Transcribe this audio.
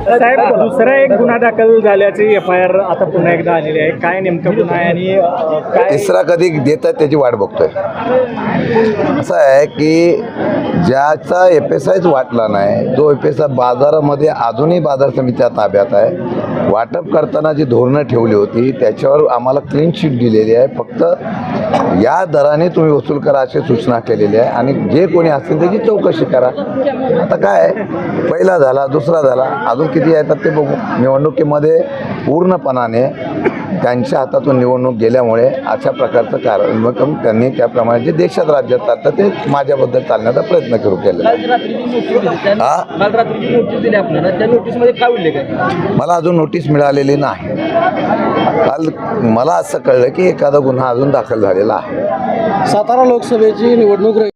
साहेब दुसरा एक गुन्हा दाखल झाल्याची एफ आय आर आता पुन्हा एकदा आलेली आहे. काय नेमकं गुन्हा आहे आणि अ, काय तिसरा कधी देतात त्याची वाट बघतोय. असं आहे की ज्याचा एफ एस आयच वाटला नाही जो एफ एस आय बाजारामध्ये अजूनही बाजार समितीच्या ताब्यात आहे. वाटप करताना जी धोरणं ठेवली होती त्याच्यावर आम्हाला क्लीन शीट दिलेली आहे. फक्त या दराने तुम्ही वसूल करा अशी सूचना केलेली आहे. आणि जे कोणी असतील त्याची चौकशी करा. आता काय पहिला झाला दुसरा झाला. अजून किती येतात ते बघू. निवडणुकीमध्ये पूर्णपणाने त्यांच्या हातातून निवडणूक गेल्यामुळे अशा प्रकारचं कारण त्यांनी त्याप्रमाणे जे देशात राज्यात चालतं ते माझ्याबद्दल चालण्याचा प्रयत्न करू. काल हा? मला अजून नोटीस मिळालेली नाही काल मला असं कळलं की एखादा गुन्हा अजून दाखल झालेला आहे सातारा लोकसभेची निवडणूक